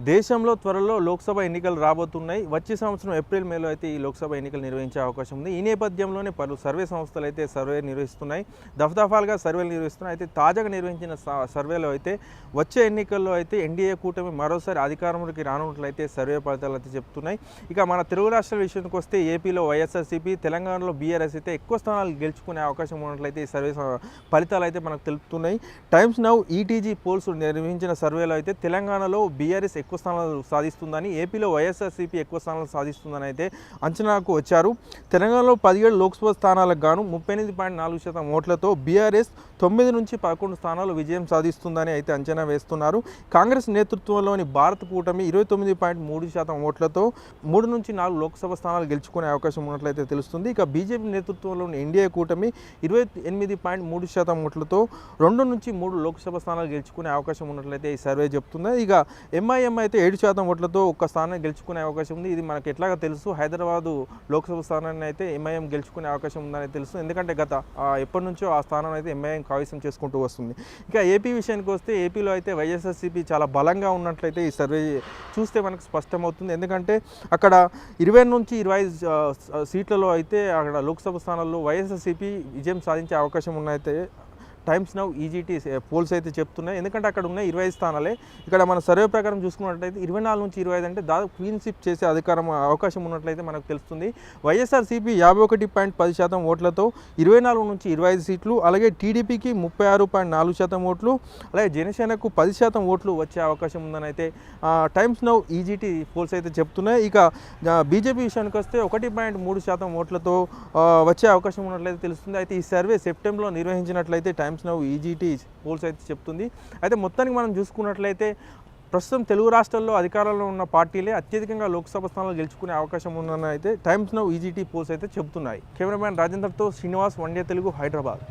దేశంలో త్వరలో లోక్సభ ఎన్నికలు రాబోతున్నాయి. వచ్చే సంవత్సరం ఏప్రిల్ మేలో అయితే ఈ లోక్సభ ఎన్నికలు నిర్వహించే అవకాశం ఉంది. ఈ నేపథ్యంలోనే పలు సర్వే సంస్థలు అయితే సర్వే నిర్వహిస్తున్నాయి. దఫదఫాలుగా సర్వేలు నిర్వహిస్తున్నాయి. అయితే తాజాగా నిర్వహించిన స- సర్వేలో అయితే వచ్చే ఎన్నికల్లో అయితే ఎన్డీఏ కూటమి మరోసారి అధికారంలోకి రానున్నట్లయితే సర్వే ఫలితాలు అయితే చెప్తున్నాయి. ఇక మన తెలుగు రాష్ట్రాల విషయానికి వస్తే ఏపీలో వైఎస్ఆర్సీపీ తెలంగాణలో బీఆర్ఎస్ అయితే ఎక్కువ స్థానాలు గెలుచుకునే అవకాశం ఉన్నట్లయితే ఈ సర్వే ఫలితాలు అయితే మనకు తెలుపుతున్నాయి. టైమ్స్ నౌ ఈటీజీ పోల్స్ నిర్వహించిన సర్వేలో అయితే తెలంగాణలో బీఆర్ఎస్ ఎక్కువ స్థానాలు సాధిస్తుందని ఏపీలో వైఎస్ఆర్సీపీ ఎక్కువ స్థానాలు సాధిస్తుందని అయితే అంచనాకు వచ్చారు. తెలంగాణలో పదిహేడు లోక్సభ స్థానాలకు గాను ముప్పై ఎనిమిది పాయింట్ నాలుగు శాతం ఓట్లతో బీఆర్ఎస్ తొమ్మిది నుంచి పదకొండు స్థానాలు విజయం సాధిస్తుందని అయితే అంచనా వేస్తున్నారు. కాంగ్రెస్ నేతృత్వంలోని భారత కూటమి ఇరవై తొమ్మిది పాయింట్ మూడు శాతం ఓట్లతో మూడు నుంచి నాలుగు లోక్సభ స్థానాలు గెలుచుకునే అవకాశం ఉన్నట్లయితే తెలుస్తుంది. ఇక బీజేపీ నేతృత్వంలోని ఎన్డీఏ కూటమి ఇరవై ఎనిమిది పాయింట్ మూడు శాతం ఓట్లతో రెండు నుంచి మూడు లోక్సభ స్థానాలు గెలుచుకునే అవకాశం ఉన్నట్లయితే ఈ సర్వే చెప్తుంది. ఇక ఎంఐఎం అయితే ఏడు శాతం ఓట్లతో ఒక్క స్థానం గెలుచుకునే అవకాశం ఉంది. ఇది మనకి ఎట్లాగా తెలుసు. హైదరాబాదు లోక్సభ స్థానాన్ని అయితే ఎంఐఎం గెలుచుకునే అవకాశం ఉందని తెలుసు. ఎందుకంటే గత ఎప్పటి నుంచో ఆ స్థానం అయితే ఎంఐఎం కావిసం చేసుకుంటూ వస్తుంది. ఇంకా ఏపీ విషయానికి వస్తే ఏపీలో అయితే వైఎస్ఆర్సీపీ చాలా బలంగా ఉన్నట్లయితే ఈ సర్వే చూస్తే మనకు స్పష్టమవుతుంది. ఎందుకంటే అక్కడ ఇరవై నుంచి ఇరవై ఐదు సీట్లలో అయితే అక్కడ లోక్సభ స్థానాల్లో వైఎస్ఆర్సీపీ విజయం సాధించే అవకాశం ఉన్నైతే టైమ్స్ నౌ ఈజీటీ పోల్స్ అయితే చెప్తున్నాయి. ఎందుకంటే అక్కడ ఉన్న ఇరవై స్థానాలే. ఇక్కడ మన సర్వే ప్రకారం చూసుకున్నట్లయితే ఇరవై నాలుగు నుంచి ఇరవై ఐదు అంటే దాదాపు క్లీన్షిప్ చేసే అధికారం అవకాశం ఉన్నట్లయితే మనకు తెలుస్తుంది. వైఎస్ఆర్సీపీ యాభై ఒకటి పాయింట్ పది శాతం ఓట్లతో ఇరవై నాలుగు నుంచి ఇరవై ఐదు సీట్లు అలాగే టీడీపీకి ముప్పై ఆరు పాయింట్ నాలుగు శాతం ఓట్లు అలాగే జనసేనకు పది శాతం ఓట్లు వచ్చే అవకాశం ఉందని అయితే టైమ్స్ నౌ ఈజీటీ పోల్స్ అయితే చెప్తున్నాయి. ఇక బీజేపీ విషయానికి వస్తే ఒకటి పాయింట్ మూడు శాతం ఓట్లతో వచ్చే అవకాశం ఉన్నట్లయితే తెలుస్తుంది. అయితే ఈ సర్వే సెప్టెంబర్లో నిర్వహించినట్లయితే టైమ్స్ నౌ ఈజీటీ పోల్స్ అయితే చెప్తుంది. అయితే మొత్తానికి మనం చూసుకున్నట్లయితే ప్రస్తుతం తెలుగు రాష్ట్రాల్లో అధికారంలో ఉన్న పార్టీలే అత్యధికంగా లోక్సభ స్థానాలు గెలుచుకునే అవకాశం ఉందని అయితే టైమ్స్ నౌ ఈజీటీ పోల్స్ అయితే చెబుతున్నాయి. కెమెరామ్యాన్ రాజేందర్తో శ్రీనివాస్ వన్డే తెలుగు హైదరాబాద్.